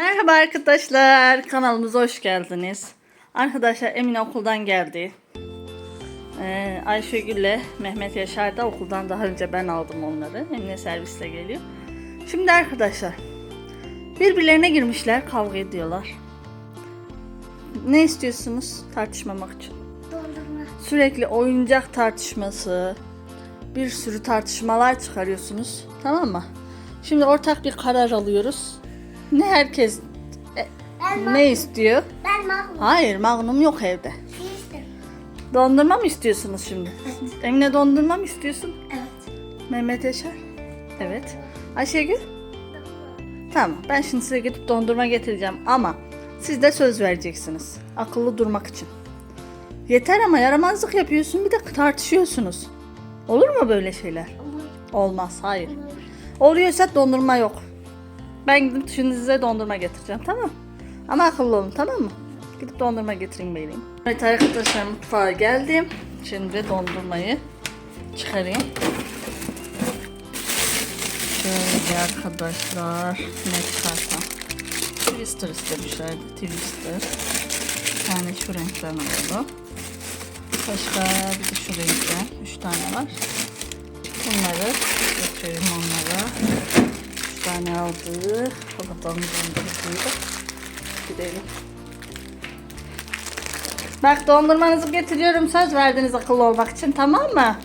Merhaba arkadaşlar, kanalımıza hoş geldiniz. Arkadaşlar Emine okuldan geldi. Ee, Ayşegül'le Mehmet Yaşar da okuldan daha önce ben aldım onları. Emine servisle geliyor. Şimdi arkadaşlar, birbirlerine girmişler, kavga ediyorlar. Ne istiyorsunuz tartışmamak için? Dondurma. Sürekli oyuncak tartışması, bir sürü tartışmalar çıkarıyorsunuz. Tamam mı? Şimdi ortak bir karar alıyoruz. Ne herkes e, Ben ne istiyor? Ben mahmut. Hayır, Magnum yok evde. Fistim. Dondurma mı istiyorsunuz şimdi? Emine dondurma mı istiyorsun? Evet. Mehmet Yaşar? Evet. Ayşegül? Tamam. Ben şimdi size gidip dondurma getireceğim ama siz de söz vereceksiniz. Akıllı durmak için. Yeter ama yaramazlık yapıyorsun bir de tartışıyorsunuz. Olur mu böyle şeyler? Olmaz. Hayır. Oluyorsa dondurma yok. Ben gidip size dondurma getireceğim tamam Ama akıllı olun tamam mı? Gidip dondurma getireyim vereyim. Evet arkadaşlar mutfağa geldim. Şimdi dondurmayı çıkarayım. Şöyle arkadaşlar ne çıkarsam. Twister istemişlerdi. Twister. Bir tane şu renkten alalım. Başka bir de şu renkten. Üç tane var. Bunları götürelim onlara. Tane aldık. Bakalım dondurduğuyla. Gidelim. Bak dondurmanızı getiriyorum. Söz verdiniz akıllı olmak için tamam mı?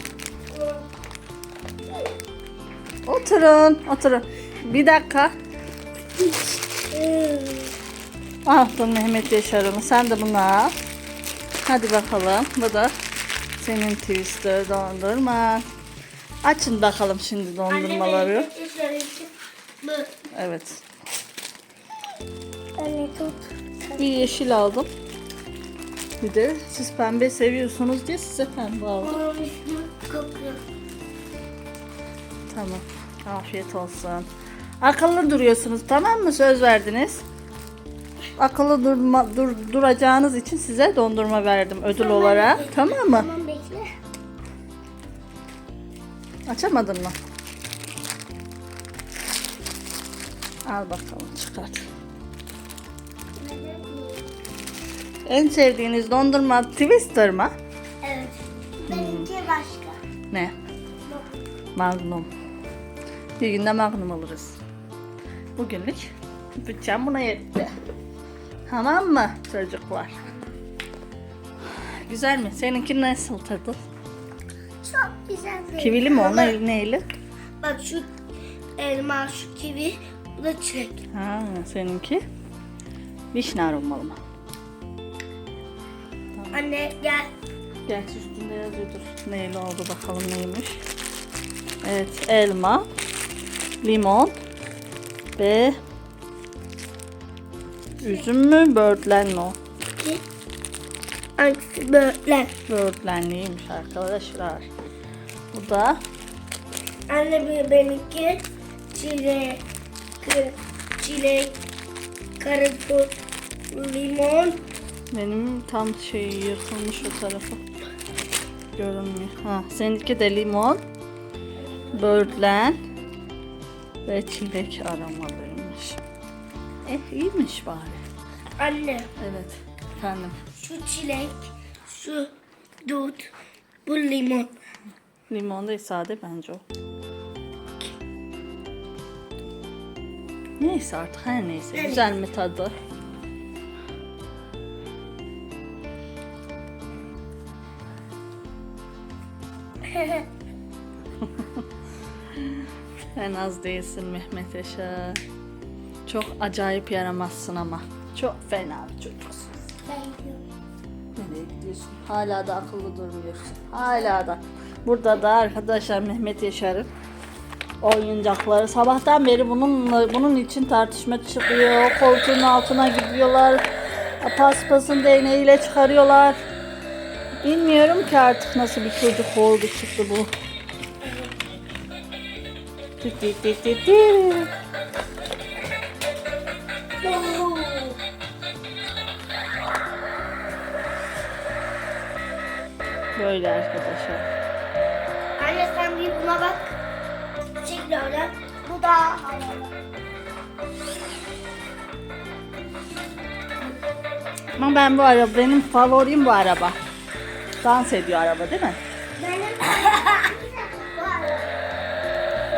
Oturun, oturun. Bir dakika. Aldım Mehmet Yaşar'ımı. Sen de bunu al. Hadi bakalım. Bu da senin twister dondurma. Açın bakalım şimdi dondurmaları. Bu. Evet. Anne tut. Bir yeşil aldım. Bir de siz pembe seviyorsunuz diye size pembe aldım. Onun. Tamam. Afiyet olsun. Akıllı duruyorsunuz tamam mı? Söz verdiniz. Akıllı durma, dur, duracağınız için size dondurma verdim ödül olarak. Tamam mı? Tamam bekle. Açamadın mı? Al bakalım çıkart. En sevdiğiniz dondurma Twister mı? Evet. Benimki başka. Ne? Magnum. Bir günde Magnum alırız. Bugünlük bütçem buna yetti. Tamam mı çocuklar? Güzel mi? Seninki nasıl tadı? Çok güzel. Kivili mi o? Ama? Bak şu elma, şu kivi, bu da çilek. Ha, seninki vişne aromalı mı? Anne gel. Gerçi üstünde yazıyordur. Neyli oldu bakalım neymiş. Evet elma, limon ve üzüm mü böğürtlen mi o? Hangisi böyle? Böğürtlenliymiş arkadaşlar. Bu da Anne bir benimki çilek, kı- çilek, karaput, limon, benim tam şey yırtılmış o tarafı. Görünmüyor. Ha, seninki de limon, böğürtlen ve çilek aromalıymış. Eh iyiymiş bari. anne Evet efendim. şu çilek, şu dut, bu limon. Limon değil sade bence o. Neyse artık her neyse. Evet. Güzel mi tadı? En az değilsin Mehmet Yaşar. Çok acayip yaramazsın ama. Çok fena bir çocuksun. Nereye gidiyorsun? Hala da akıllı durmuyorsun. Hala da. Burada da arkadaşlar Mehmet Yaşar'ın oyuncakları. Sabahtan beri bununla, bunun için tartışma çıkıyor. Koltuğun altına gidiyorlar. Paspasın değneğiyle çıkarıyorlar. Bilmiyorum ki artık nasıl bir çocuk oldu çıktı bu. Böyle arkadaşlar. Anne sen bir buna bak. Çek oradan. Bu da havalı. Ama ben bu araba benim favorim bu araba. Dans ediyor araba değil mi? Benim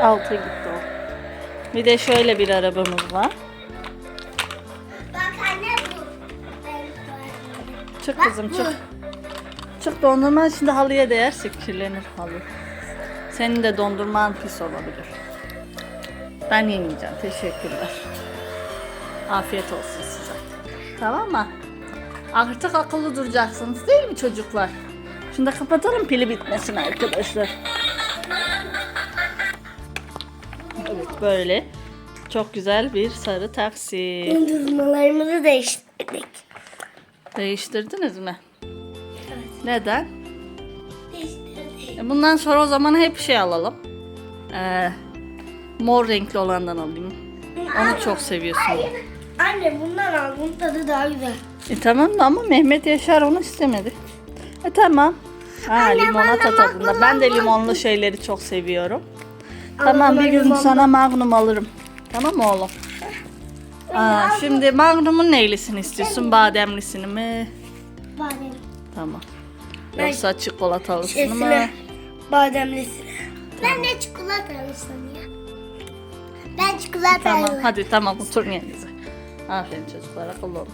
Altı gitti o. Bir de şöyle bir arabamız var. Bak anne bu. Çık Bak kızım bu. çık. Çık dondurman şimdi halıya değerse kirlenir halı. Senin de dondurman pis olabilir. Ben yemeyeceğim. Teşekkürler. Afiyet olsun size. Tamam mı? Artık akıllı duracaksınız değil mi çocuklar? Şimdi kapatalım pili bitmesin arkadaşlar. Evet böyle. Çok güzel bir sarı taksi. Dondurmalarımızı değiştirdik. Değiştirdiniz mi? Evet. Neden? Değiştirdik. E, Bundan sonra o zaman hep şey alalım. Ee, mor renkli olandan alayım. Onu çok seviyorsun. Anne bundan al. Bunun tadı daha güzel. E tamam da ama Mehmet Yaşar onu istemedi. E tamam. Ha, Anne, limonata bana tadında. Ben de limonlu şeyleri çok seviyorum. Tamam bir gün limonlu. sana magnum alırım. Tamam mı oğlum? Aa, şimdi magnumun neylisini istiyorsun? Bademlisini mi? Badem. Tamam. Yoksa çikolatalısını mı? Sesine. Bademlisine. Ben de çikolatalısın ya. Ben çikolatalı. Tamam hadi tamam oturun yerinize. Aferin çocuklar akıllı olun.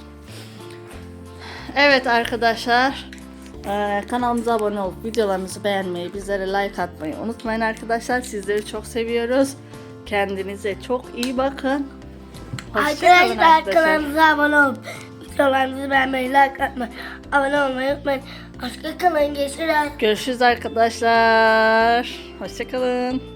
Evet arkadaşlar. eee, kanalımıza abone olup videolarımızı beğenmeyi, bizlere like atmayı unutmayın arkadaşlar. Sizleri çok seviyoruz. Kendinize çok iyi bakın. Hoşçakalın Arkadaşlar kanalımıza abone olup videolarımızı beğenmeyi, like atmayı, abone olmayı unutmayın. Hoşçakalın. Görüşürüz. Görüşürüz arkadaşlar. Hoşçakalın.